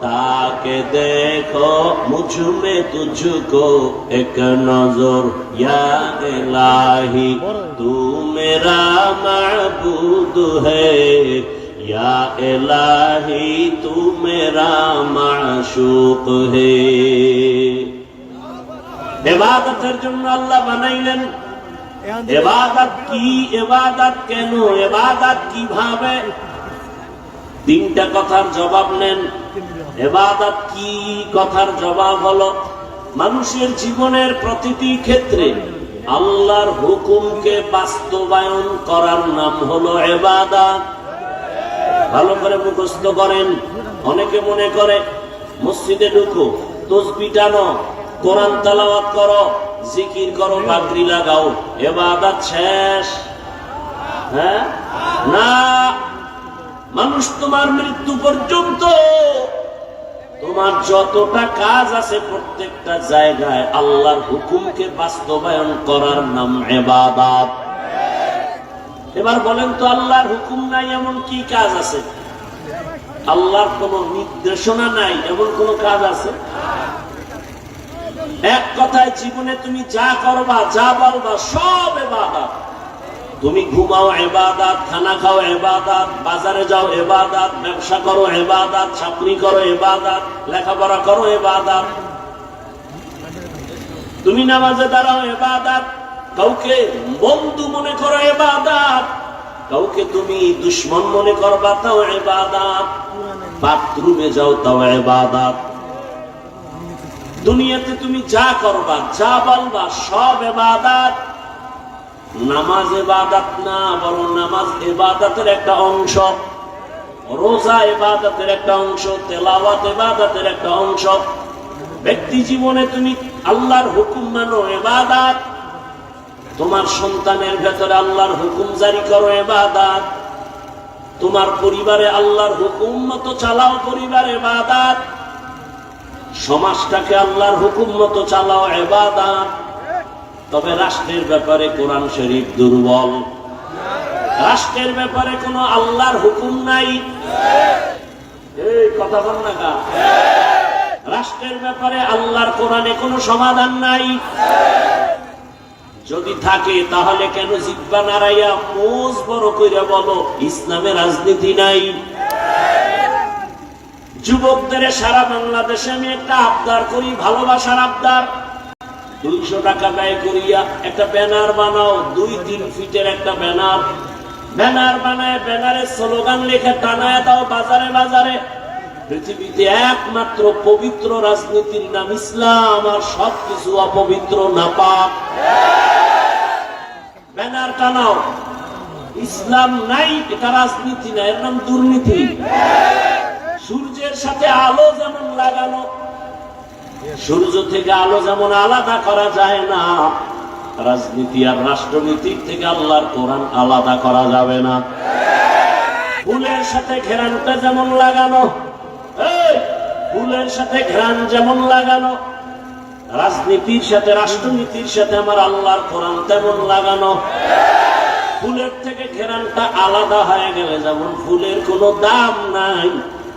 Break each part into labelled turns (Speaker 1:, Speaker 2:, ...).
Speaker 1: তাকে দেখো মুঝুমে তুঝুকো, এক নজর, ইয়া এলাহি তু মেরা মাবুদ হে। মাশুক হে। এবাদতের জন্য আল্লাহ বানাইলেন। এবাদত কি, এবাদত কেন, এবাদত কীভাবে? তিনটা কথার জবাব নেন। এবাদত কি? কথার জবাব হলো, মানুষের জীবনের প্রতিটি ক্ষেত্রে আল্লাহর হুকুমকে বাস্তবায়ন করার নাম হলো এবাদত। ভালো করে মুখস্থ করেন। অনেকে মনে করে, মসজিদে ঢুকো, তসবি টানো, কোরআন তালাওয়াত করো, জিকির করো পাগড়ি লাগাও, এবাদত শেষ। হ্যাঁ? না। মানুষ তোমার মৃত্যু পর্যন্ত তোমার যতটা কাজ আছে প্রত্যেকটা জায়গায় আল্লাহর হুকুমকে বাস্তবায়ন করার নাম এবাদাত এবার বলেন তো আল্লাহর হুকুম নাই, এমন কি কাজ আছে? আল্লাহর কোন নির্দেশনা নাই, এমন কোন কাজ আছে? এক কথায় জীবনে তুমি যা করবা, যা বলবা, সব এবাদাত তুমি ঘুমাও এবাদাত খানা খাও এবাদাত বাজারে যাও এবাদাত ব্যবসা করো এবাদাত চাকরি করো এবাদাত লেখাপড়া করো এবাদাত তুমি নামাজে দাঁড়াও এবাদাত কাউকে বন্ধু মনে করো এবাদাত কাউকে তুমি দুশ্মন মনে করবা তাও এবাদাত বাথরুমে যাও তাও এবাদাত দুনিয়াতে তুমি যা করবা, যা বলবা, সব এবাদাত নামাজ এবাদাত না, বরং নামাজ এবাদাতের একটা অংশ। রোজা এবাদাতের একটা অংশ, তেলাওয়াত এবাদাতের একটা অংশ। ব্যক্তি জীবনে তুমি আল্লাহর হুকুম মানো এবাদাত তোমার সন্তানের ভেতরে আল্লাহর হুকুম জারি করো এবাদাত তোমার পরিবারে আল্লাহর হুকুম মতো চালাও পরিবার এবাদাত সমাজটাকে আল্লাহর হুকুম মতো চালাও এবাদাত তবে রাষ্ট্রের ব্যাপারে কোরআন শরীফ দুর্বল। রাষ্ট্রের ব্যাপারে কোনো আল্লাহর হুকুম নাই। কথা বল না কা? রাষ্ট্রের ব্যাপারে আল্লাহর কোরআনে কোনো সমাধান নাই। যদি থাকে, তাহলে কেন জিব্বা নাড়াইয়া মোজ বড় কইরা বলো ইসলামে রাজনীতি নাই। যুবকদের সারা বাংলাদেশে আমি একটা আবদার করি, ভালোবাসার আবদার। দুইশো টাকা ব্যয় করিয়া একটা ব্যানার বানাও, দুই তিন ফিটের একটা ব্যানার। ব্যানার বানায় ব্যানারের স্লোগান লেখে, টানায় দাও বাজারে বাজারে। পৃথিবীতে একমাত্র পবিত্র রাজনীতির নাম ইসলাম, আর সবকিছু অপবিত্র, নাপাক। ব্যানার টানাও। ইসলাম নাই, এটা রাজনীতি না, এর নাম দুর্নীতি। সূর্যের সাথে আলো যেমন লাগানো সূর্য থেকে আলো যেমন আলাদা করা যায় না, রাজনীতি আর রাষ্ট্রনীতির থেকে আল্লাহর কোরআন আলাদা করা যাবে না। ফুলের সাথে ঘেরানটা যেমন লাগানো ফুলের সাথে ঘেরান যেমন লাগানো, রাজনীতির সাথে, রাষ্ট্রনীতির সাথে আমার আল্লাহর কোরআন তেমন লাগানো। ফুলের থেকে ঘেরানটা আলাদা হয়ে গেলে যেমন ফুলের কোনো দাম নাই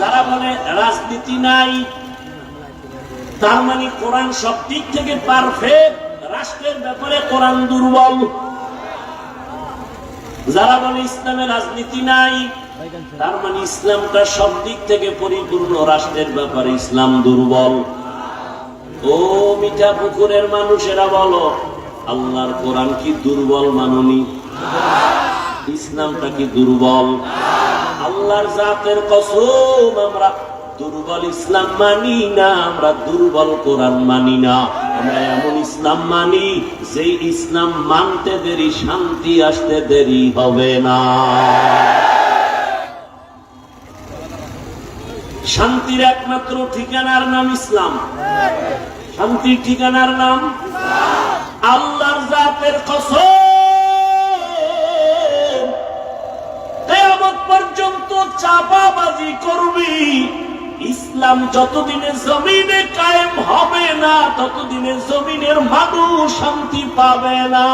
Speaker 1: যারা বলে রাজনীতি নাই, তার মানে কোরআন সব দিক থেকে পারফেক্ট রাষ্ট্রের ব্যাপারে কোরআন দুর্বল। যারা বলে ইসলামে রাজনীতি নাই, তার মানে ইসলামটা সব দিক থেকে পরিপূর্ণ, রাষ্ট্রের ব্যাপারে ইসলাম দুর্বল। ও মিঠা পুকুরের মানুষেরা বলো, আল্লাহর কোরআন কি দুর্বল মাননি? ইসলামটা কি দুর্বল? আল্লাহর জাতের কসম, আমরা দুর্বল ইসলাম মানি না, আমরা দুর্বল কোরআন মানি না। আমরা এমন ইসলাম মানি যে ইসলাম মানতে দেরি, শান্তি আসতে দেরি হবে না। শান্তির একমাত্র ঠিকানার নাম ইসলাম। শান্তির ঠিকানার নাম? আল্লাহর জাতের কসম। চাপাবাজি করবি। ইসলাম যতদিনে জমিনে কায়েম হবে না ততদিনে জমিনের মানুষ শান্তি পাবে না।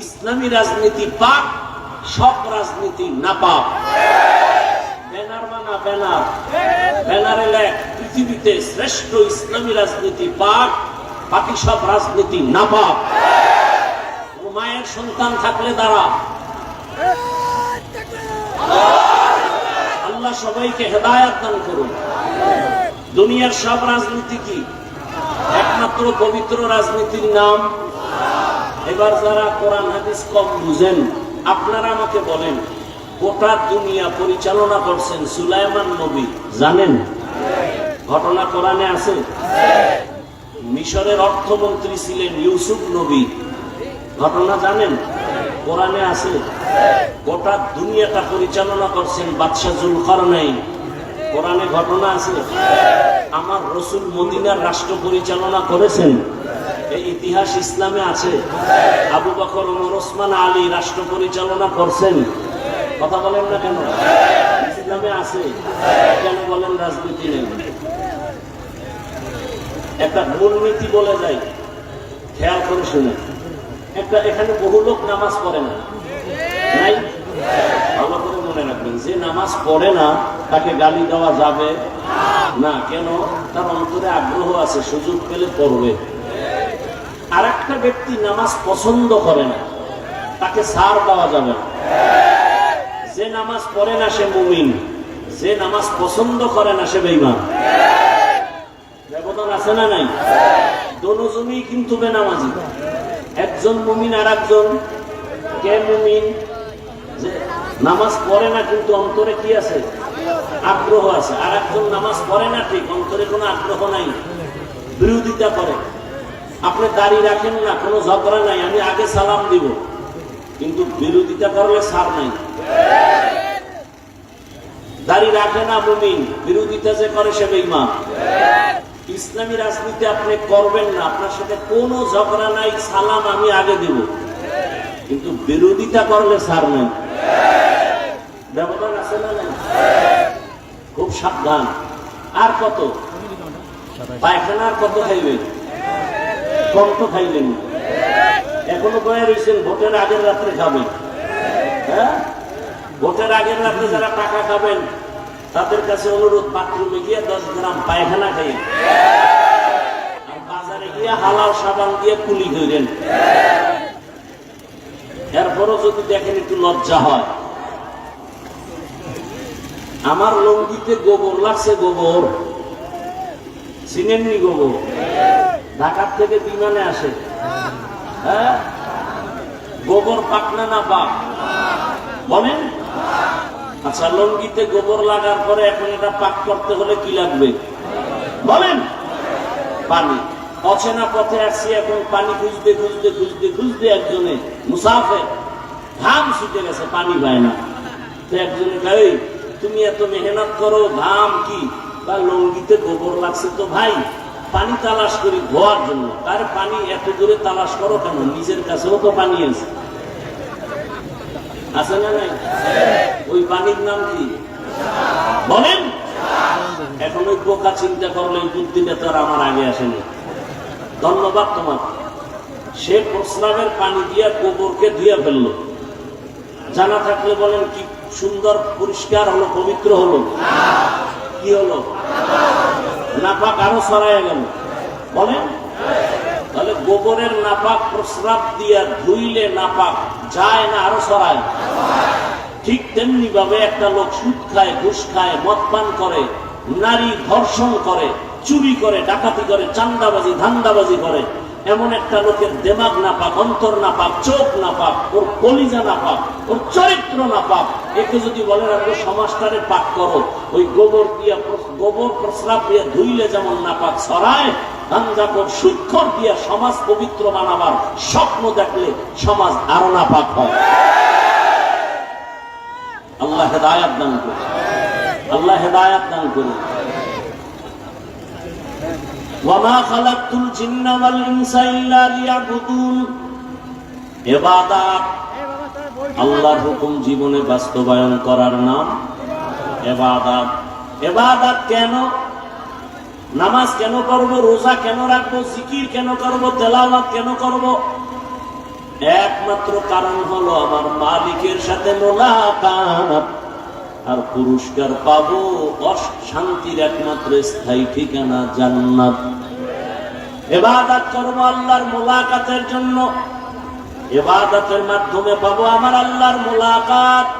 Speaker 1: ইসলামী রাজনীতি পাক রাজনীতি না পাক। ব্যানার বানা ব্যানার। ব্যানারে লেখ পৃথিবীতে শ্রেষ্ঠ ইসলামী রাজনীতি পাক, বাকি সব রাজনীতি না মায়ের সন্তান থাকলে দ্বারা আল্লাহ সবাইকে হেদায়াত দান করুন। দুনিয়ার সব রাজনীতি কি? একমাত্র পবিত্র রাজনীতির নাম? এবার যারা কোরআন হাদিস কম বুঝেন, আপনারা আমাকে বলেন। গোটা দুনিয়া পরিচালনা করছেন সুলাইমান নবী। জানেন? ঘটনা কোরআনে আছে? মিশরের অর্থমন্ত্রী ছিলেন ইউসুফ নবী। ঘটনা জানেন? কোরআনে আছে? গোটা দুনিয়াটা পরিচালনা করছেন বাদশাহ জুলকর নাই কোরআনে ঘটনা আছে? আমার রসুল মদিনার রাষ্ট্র পরিচালনা করেছেন। এই ইতিহাস ইসলামে আছে। আবু বকর ওসমান, আলী রাষ্ট্র পরিচালনা করছেন। কথা বলেন না কেন? ইসলামে আছে, কেন বলেন রাজনীতি নেই? একটা মূলনীতি বলে যাই খেয়াল করে শুনে একটা এখানে বহু লোক নামাজ পড়ে না। নাই? ভালো করে মনে রাখবেন, যে নামাজ পড়ে না, তাকে গালি দেওয়া যাবে না। কেন? তার অন্তরে আগ্রহ আছে, সুযোগ পেলে পড়বে। আর একটা ব্যক্তি নামাজ পছন্দ করে না, তাকে সার দেওয়া যাবে না। যে নামাজ পড়ে না সে মুমিন, যে নামাজ পছন্দ করে না সে বেইমান ব্যবধান আছে না নাই? দোনোজনই কিন্তু বেনামাজি। একজন মুমিন আর একজন কে মুমিন? যে নামাজ পড়ে না কিন্তু অন্তরে কি আছে? আগ্রহ আছে। আর একজন নামাজ পড়ে না ঠিক, অন্তরে কোনো আগ্রহ নাই। বিরোধিতা করে। আপনি দাড়ি রাখেন না, কোনো ঝগড়া নাই। আমি আগে সালাম দিব। কিন্তু বিরোধিতা করলে সার নাই। দাড়ি রাখে না মুমিন, বিরোধিতা যে করে সে বেইমান ইসলামী রাজনীতি আপনি করবেন না, আপনার সাথে কোনো ঝগড়া নাই, সালাম আমি আগে দেব। কিন্তু বিরোধিতা করলে সার নাই। ব্যবধান আছে না খুব সাবধান। আর কত? পায়খানা আর কত খাইবেন? কম তো খাইলেন না। এখনও বয়ে রয়েছেন ভোটের আগের রাত্রে খাবেন। হ্যাঁ? ভোটের আগের রাত্রে যারা টাকা খাবেন, তাদের কাছে অনুরোধ, বাথরুমে গিয়ে দশ গ্রাম পায়খানা খাই আর বাজারে গিয়ে হালাল সাবান দিয়ে কুলি ধরেন। এরপরও যদি দেখেন একটু লজ্জা হয়। আমার লঙ্গিতে গোবর লাগছে, গোবর। চিনেননি গোবর? ঢাকার থেকে বিমানে আসে। হ্যাঁ? গোবর পাক না না পাক? বলেন? আচ্ছা লঙ্গিতে গোবর লাগার পরে এখন এটা পাক করতে হলে কি লাগবে? বলেন? পানি। অচেনা পথে আসছি এখন পানি খুঁজতে খুঁজতে খুঁজতে খুঁজতে একজনে মুসাফে ঘাম ছুটে গেছে পানি পায় না। তো একজনে "এই, তুমি এত মেহনত করো ঘাম কি? বা লঙ্গিতে গোবর লাগছে তো ভাই। পানি তালাশ করি ধোয়ার জন্য। তার পানি এত দূরে তালাশ করো কেন? নিজের কাছেও তো পানি আছে। আছে না নাই? ওই পানির নাম কি? বলেন? এখন ওই বোকা চিন্তা করলে এই বুদ্ধিটা তো আমার আগে আসেনি। ধন্যবাদ তোমার সে প্রস্রাবের পানি দিয়া গোবরকে ধুয়ে ফেলল। জানা থাকলে বলেন, কি সুন্দর, পরিষ্কার হলো, পবিত্র হলো? কি হলো? নাপাক আরও ছড়াইয়া গেল। বলেন? তাহলে গোবরের নাপাক প্রস্রাব দিয়া ধুইলে নাপাক যায় না, আরও ছড়ায়। ঠিক তেমনি ভাবে একটা লোক সুদ খায়, ঘুষ খায়, মদ পান করে, নারী ধর্ষণ করে, চুরি করে, ডাকাতি করে, চান্দাবাজি, ধান্দাবাজি করে। এমন একটা লোকের দেমাগ না পাক অন্তর না পাক চোখ না পাক ওর কলিজা না পাক ওর চরিত্র না পাক একে যদি বলেন আমরা সমাজটারে পাক করো। ওই গোবর দিয়া গোবর প্রস্রাব দিয়ে ধুইলে যেমন না পাক ছড়ায় সুক্ষর দিয়া সমাজ পবিত্র বানাবার স্বপ্ন দেখলে সমাজ আরও না পাক হয়। আল্লাহ হেদায়াত দান আল্লাহ হেদায়াত দান ওয়ামা খালাকতুল জিন্না ওয়াল ইনসা ইল্লা লিয়াবুদুন। ইবাদত আল্লাহর হুকুম জীবনে বাস্তবায়ন করার নাম এবাদাত। এবাদাত কেন? নামাজ কেন করব? রোজা কেন রাখব? জিকির কেন করব? তেলাওয়াত কেন করব? একমাত্র কারণ হলো আমার মালিকের সাথে মোলাকাত। আর পুরস্কার পাবো শান্তির একমাত্র স্থায়ী ঠিকানা জান্নাত। এবাদাত করব আল্লাহর মোলাকাতের জন্য। এবাদতের মাধ্যমে পাবো আমার আল্লাহর মোলাকাত।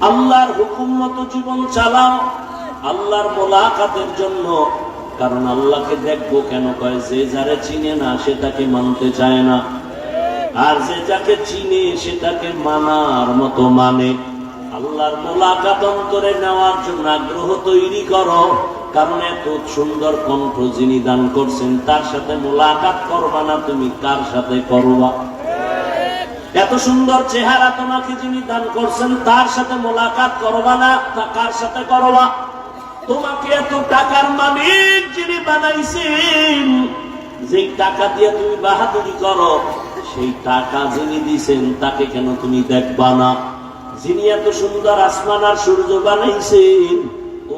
Speaker 1: আল্লাহর হুকুম মতো জীবন চালাও। আল্লাহর মোলাকাতের জন্য। কারণ আল্লাহকে দেখব কেন কয়, যে যারে চিনে না সেটাকে মানতে চায় না। আর যে যাকে চিনে সেটাকে মানার মতো মানে। আল্লাহর মোলাকাত অন্তরে নেওয়ার জন্য আগ্রহ তৈরি করো। কারণ এত সুন্দর কণ্ঠ যিনি দান করছেন, তার সাথে মোলাকাত করবা না তুমি, কার সাথে করবা? এত সুন্দর চেহারা তোমাকে যিনি দান করছেন, তার সাথে মোলাকাত করবা না কার সাথে করবা? তোমাকে এত টাকার মালিক যিনি বানাইছেন যে টাকা দিয়ে তুমি বাহাদুরি করো, সেই টাকা যিনি দিছেন, তাকে কেন তুমি দেখবা না? যিনি এত সুন্দর আসমান আর সূর্য বানাইছেন,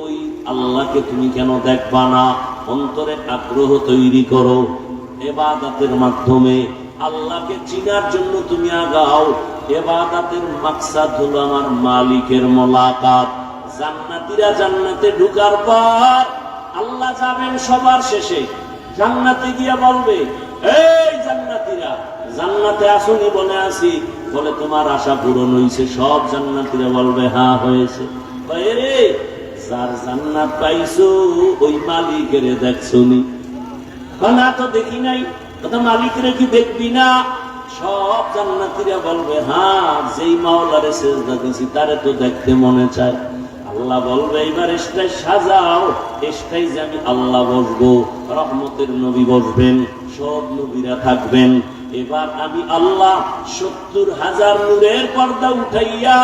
Speaker 1: ওই আল্লাহকে তুমি কেন দেখবা না? অন্তরে আগ্রহ তৈরি করো, এবাদাতের মাধ্যমে। আল্লাহকে চিনার জন্য তুমি আগাও। এবাদাতের মাকসাদ হলো আমার মালিকের মোলাকাত। জান্নাতিরা জান্নাতে ঢুকার পর আল্লাহ যাবেন সবার শেষে। জান্নাতে গিয়া বলবে, এই জান্নাতীরা, জান্নাতে আসুনি বলে আসি বলে, তোমার আশা পূরণ হয়েছে সব জান্নাতীরা বলবে হ্যাঁ হয়েছে। রে, যার জান্নাত পাইছো, ওই মালিকের দেখছনি না তো দেখি নাই। কথা মালিকের কি দেখবি না? সব জান্নাতীরা বলবে হ্যাঁ যেই মাওলারে সেজদা দিছি তারে তো দেখতে মনে চায়। আল্লাহ বলবে, এবার এসটাই সাজাও এসটাই যে আমি আল্লাহ বসবো, রহমতের নবী বসবেন, সব নবীরা থাকবেন। এবার আমি আল্লাহ সত্তর হাজার নূরের পর্দা উঠাইয়া,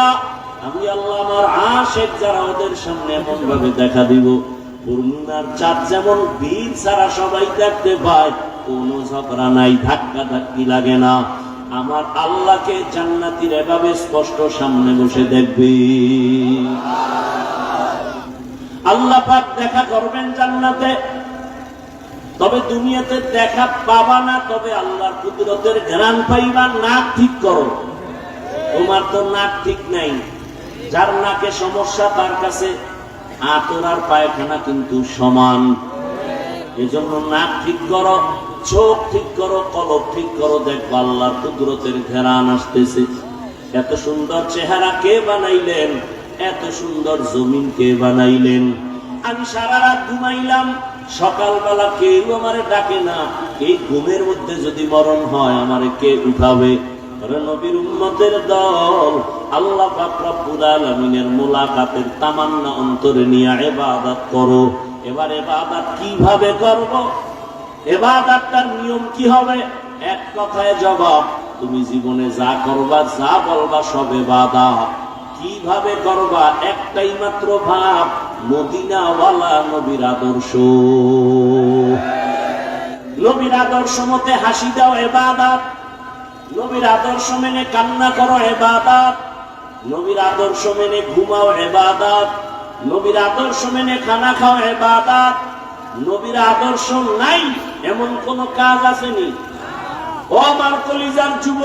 Speaker 1: আমি আল্লাহ আমার আশেক যারা ওদের সামনে এমন ভাবে দেখা দিব। পূর্ণিমার চাঁদ যেমন বীর ছাড়া সবাই দেখতে পায়, কোনো ঝগড়া নাই ধাক্কা ধাক্কি লাগে না। আমার আল্লাহকে জান্নাতির এভাবে স্পষ্ট সামনে বসে দেখবে। আল্লাহ পাক দেখা করবেন জান্নাতে। তবে দুনিয়াতে দেখা পাবা না, তবে আল্লাহর কুদরতের জ্ঞান পাইবা, নাক ঠিক করো। তোমার তো নাক ঠিক নাই। যার নাকে সমস্যা, তার কাছে আতর আর পায়খানা কিন্তু সমান। এজন্য নাক ঠিক করো, চোখ ঠিক করো, কলব ঠিক করো, দেখব আল্লাহর কুদরতের ঘেরান আসতেছে। এত সুন্দর চেহারা কে বানাইলেন? এত সুন্দর জমিন কে বানাইলেন? আমি সারা রাত ঘুমাইলাম, সকালবেলা কেউ আমারে ডাকে না। এই ঘুমের মধ্যে যদি মরণ হয়, আমারে কে উঠাবে? নবীর উম্মতের দল, আল্লাহ পাক রব্বুল তামান্না অন্তরে নিয়ে ইবাদত করো। এবার ইবাদত কীভাবে করব? এবাদতটার নিয়ম কি হবে? এক কথায় জবাব, তুমি জীবনে যা করবা, যা বলবা, সব এবাদত কীভাবে করবা? একটাই মাত্র ভাব, মদিনাওয়ালা নবীর আদর্শ। নবীর আদর্শ মতে হাসি দাও এবাদত নবীর আদর্শ মেনে কান্না করো এবাদত নবীর আদর্শ মেনে ঘুমাও এবাদত নবীর আদর্শ মেনে খানা খাও এবাদত নবীর আদর্শ নাই, এমন কোন কাজ আসেনি। ও আমার কলিজার যুব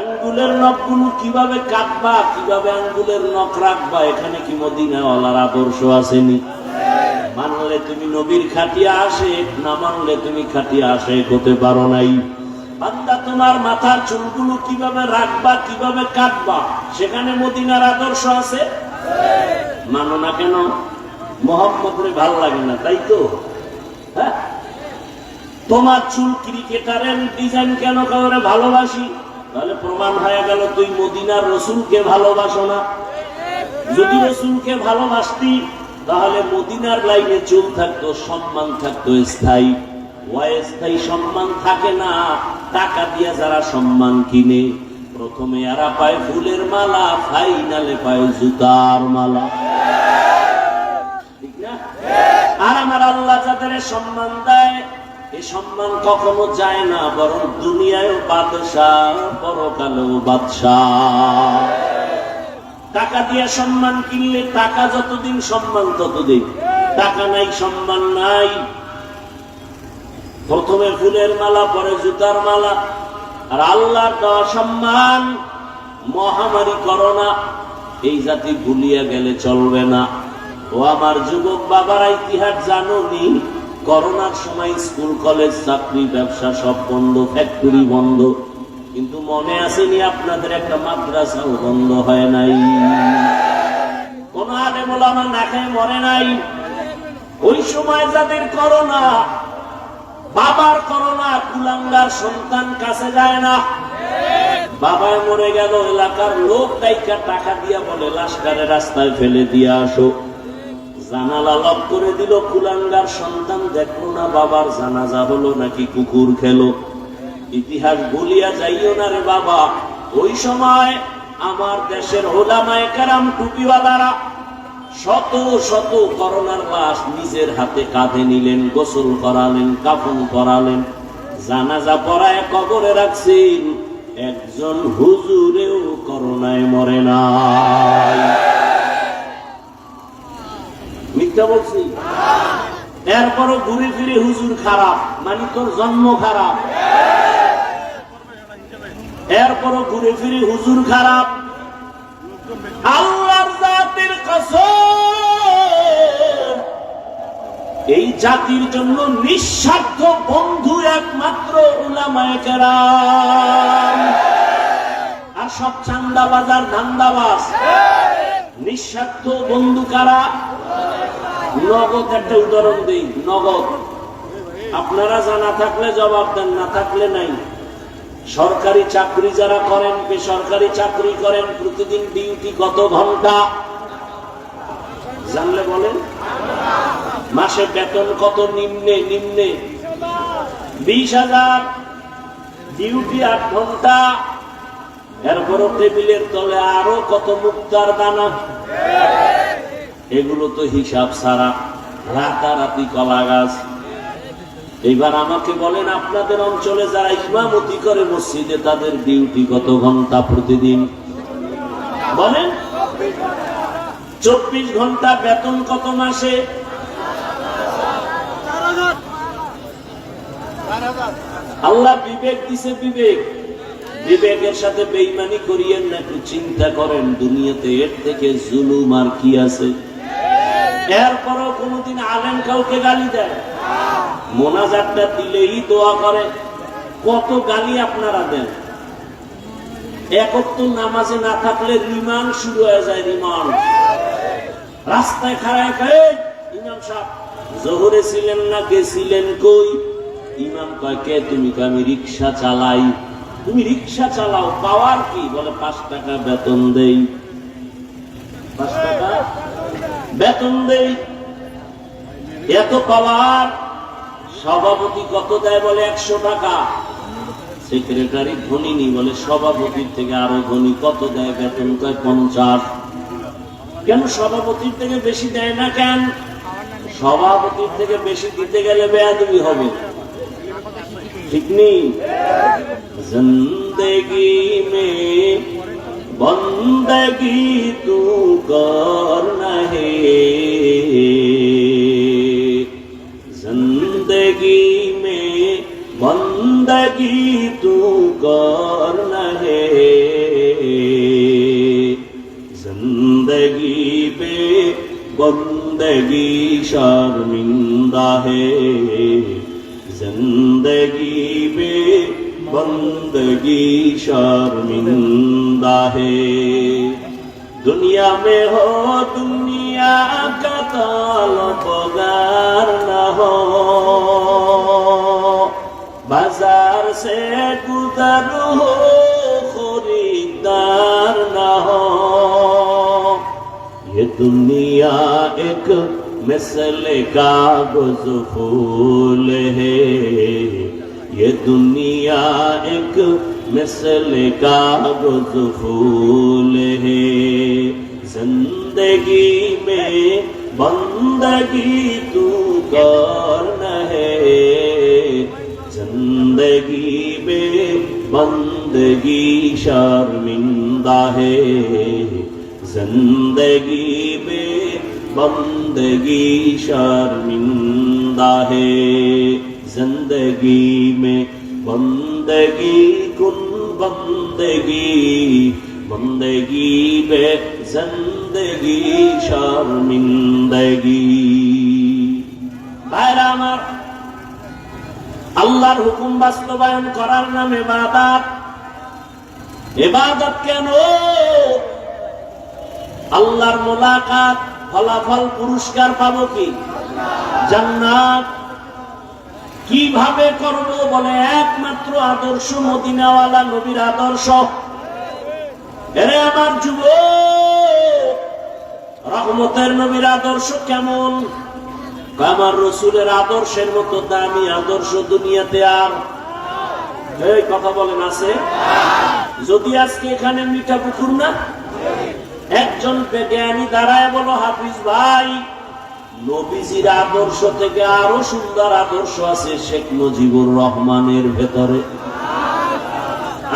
Speaker 1: আঙ্গুলের নখগুলো কীভাবে কাটবা, কীভাবে আঙ্গুলের নখ রাখবা, এখানে কি মদিনাওয়ালার আদর্শ আসেনি? মানলে তুমি নবীর খাটিয়া আসে না মানলে তুমি খাটিয়া আসে হতে পারো নাই। তোমার মাথার চুলগুলো কীভাবে রাখবা, কীভাবে কাটবা, সেখানে মদিনার আদর্শ আছে? মানো না কেন? মোহাম্মদ ভালো লাগে না, তাই তো? হ্যাঁ? তোমার চুল ক্রিকেটারের ডিজাইন কেন কাউরে ভালোবাসি? তাহলে প্রমাণ হয়ে গেল তুই মদিনার রসুলকে ভালোবাসো না। যদি রসুলকে ভালোবাসতি, তাহলে মদিনার লাইনে চুল থাকতো, সম্মান থাকতো, স্থায়ী। অস্থায়ী সম্মান থাকে না, টাকা দিয়ে যারা সম্মান কিনে। প্রথমে এরা পায় ফুলের মালা, ফাইনালে পায় জুতার মালা। ঠিক না? আর আমার আল্লাহ যাদের সম্মান দেয় এই সম্মান কখনো যায় না, বরং দুনিয়ায় বাদশাহ, পরকালেও বাদশাহ। টাকা দিয়ে সম্মান কিনলে টাকা যতদিন সম্মান ততদিন। টাকা নাই, সম্মান নাই। প্রথমে ফুলের মালা, পরে জুতার মালা। আর আল্লাহর দেওয়া সম্মান, মহামারী করোনা এই জাতি ভুলিয়া গেলে চলবে না। ও আমার যুবক বাবারা, ইতিহাস জানো নি করোনার সময় স্কুল, কলেজ, চাকরি, ব্যবসা সব বন্ধ ফ্যাক্টরি বন্ধ। কিন্তু মনে আসেনি আপনাদের একটা মাদ্রাসাও বন্ধ হয় নাই। কোন আলে মোলামা না খেয়ে মরে নাই। ওই সময় যাদের করোনা বাবার করোনা কুলাঙ্গার সন্তান কাছে যায় না। বাবায় মরে গেল, এলাকার লোক দায়িকা টাকা দিয়া বলে লাশকারে রাস্তায় ফেলে দিয়ে আসো। জানালা লক করে দিল, কুলাঙ্গার সন্তান না, বাবার জানাজা হলো নাকি কুকুর খেলো। ইতিহাস বলিয়া যাইও না রে বাবা, ওই সময় আমার দেশের হোলামায় কারাম টুপিওয়ালারা শত শত করোনার লাশ নিজের হাতে কাঁধে নিলেন, গোসল করালেন, কাফন করালেন। জানাজা পড়ায় কবরে রাখছেন, একজন হুজুরেও করোনায় মরে নাই। মিথ্যা বলছি? এরপরও ঘুরে ফিরে হুজুর খারাপ মানে তোর জন্ম খারাপ। এরপরও ঘুরে ফিরে হুজুর খারাপ। আল্লাহর জাতির জন্য নিঃস্বার্থ বন্ধু একমাত্র উলামায়ে আর সব চান্দাবাজার ধান্দাবাজ। নিঃস্বার্থ বন্ধু কারা? নগদ একটা উদাহরণ দিই, নগদ। আপনারা জানা থাকলে জবাব দেন, না থাকলে নাই। সরকারি চাকরি যারা করেন, বেসরকারি চাকরি করেন, প্রতিদিন ডিউটি কত ঘণ্টা? জানলে বলেন? মাসে বেতন কত? নিম্নে নিম্নে। বিশ হাজার। ডিউটি আট ঘণ্টা। এরপরও টেবিলের তলে আরও কত মুক্তার দানা? এগুলো তো হিসাব ছাড়া রাতারাতি কলা গাছ। এইবার আমাকে বলেন, আপনাদের অঞ্চলে যারা ইমামতি করে মসজিদে, তাদের ডিউটি কত ঘণ্টা প্রতিদিন? বলেন। চব্বিশ ঘণ্টা বেতন কত মাসে? আল্লাহ বিবেক দিছে বিবেক। বিবেকের সাথে বেইমানি করিয়েন না, একটু চিন্তা করেন, দুনিয়াতে এর থেকে জুলুম আর কি আছে? এরপরও কোনোদিন আলেম কাউকে গালি দেয়। মোনাজারটা দিলেই দোয়া করে। কত গালি আপনারা দেন? একত্র নামাজে না থাকলে রিমান্ড শুরু হয়ে যায়, রিমান্ড। রাস্তায় খাড়ায় খায় ইমাম সাহেব, জোহরে ছিলেন না, গেছিলেন কই? ইমাম কয়, কে তুমি? আমি রিক্সা চালাই। তুমি রিক্সা চালাও, পাওয়ার কি? বলে, পাঁচ টাকা বেতন দেই। পাঁচ টাকা বেতন দেই। এত পাওয়ার, সভাপতি কত দেয় বলে, একশো টাকা। সেক্রেটারি ধনী নি বলে, সভাপতির থেকে আরও ধনী কত দেয় বেতন? কয়, পঞ্চাশ। কেন সভাপতির থেকে বেশি দেয় না কেন? সভাপতির থেকে বেশি দিতে গেলে বেয়াদবি হবে। इतनी ज़िंदगी में बंदगी तू कर ज़िंदगी में बंदगी तू कर ज़िंदगी पे बंदगी शर्मिंदा है। ज़िंदगी بندگی شرمندہ ہے دنیا میں ہو دنیا کا طالب غار نہ ہو بازار سے گزر ہو خریدار نہ ہو یہ دنیا ایک مثل کا گز پھول ہے ये दुनिया एक मिसल कागज फूल है जिंदगी में बंदगी तू कौन है जिंदगी में बंदगी शर्मिंदा है जिंदगी में बंदगी शर्मिंदा है जिंदगी में बंदगी कुन बंदगी बंदगी में जिंदगी शर्मिंदगी ভাইরা আমার আল্লাহর হুকুম বাস্তবায়ন করার নামে বাদাত এবাদত কেন আল্লাহর মোলাকাত ফলাফল পুরস্কার পাবো কি জান্নাত কীভাবে করব বলে একমাত্র আদর্শ মদিনাওয়ালা নবীর আদর্শ? এরে আমার যুব রহমতের নবীর আদর্শ কেমন? আমার রসুলের আদর্শের মতো দামি আদর্শ দুনিয়াতে আর এই কথা বলেন আছে? যদি আজকে এখানে মিঠা পুকুর না? একজন জ্ঞানী দাঁড়ায় বলো, হাফিজ ভাই নবীজির আদর্শ থেকে আরও সুন্দর আদর্শ আছে শেখ মুজিবুর রহমানের ভেতরে।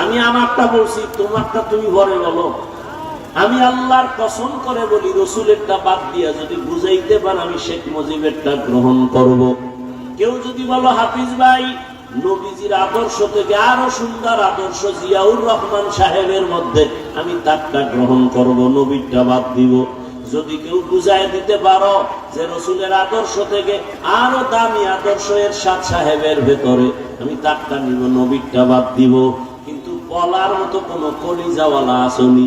Speaker 1: আমি আমারটা বলছি, তোমারটা তুমি ঘরে বলো। আমি আল্লাহর কসম করে বলি, রসুলেরটা বাদ দিয়া যদি বুঝাইতে পার, আমি শেখ মুজিবেরটা গ্রহণ করব। কেউ যদি বলো, হাফিজ ভাই, নবীজির আদর্শ থেকে আরও সুন্দর আদর্শ জিয়াউর রহমান সাহেবের মধ্যে আমি তারটা গ্রহণ করব, নবীরটা বাদ দিব। যদি কেউ বুঝাই দিতে পারো যে রসুলের আদর্শ থেকে আরও দামি আদর্শ এর সাত সাহেবের ভেতরে, আমি তারটা নিব, নবীরটা বাদ দিব। কিন্তু বলার মতো কোনো কলিজাওয়ালা আসনি।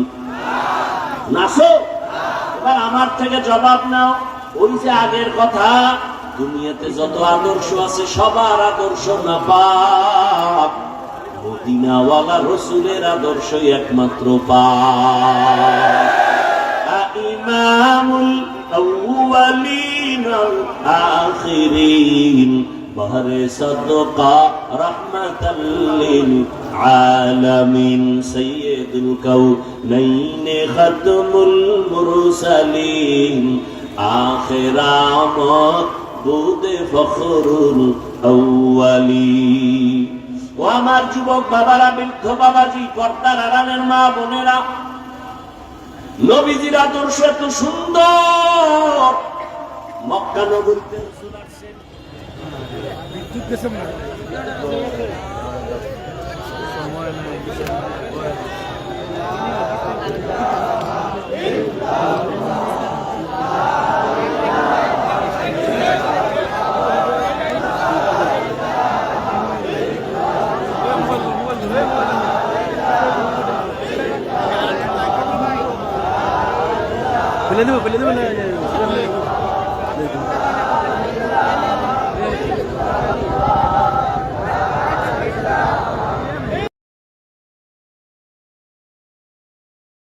Speaker 1: এবার আমার থেকে জবাব নাও। ওই যে আগের কথা, দুনিয়াতে যত আদর্শ আছে, সবার আদর্শ না পাপ। মদিনাওয়ালা রসুলের আদর্শই একমাত্র পাপ। ইমামুল আউয়ালিন আখিরিন বহরে সদকা রহমাতাল লিল আলামিন সাইয়্যিদুল কাউনাইন খাতমুল মুরসালিন আখিরামত বুদে ফখরুল আউয়ালিন ও আমার যুবক বাবারা, বৃদ্ধ বাবাজি, কর্তার আড়ালের মা বোনেরা নবীজির আদর্শ এত সুন্দর। মক্কা নগরীতে রসুল
Speaker 2: 来，回来，回来。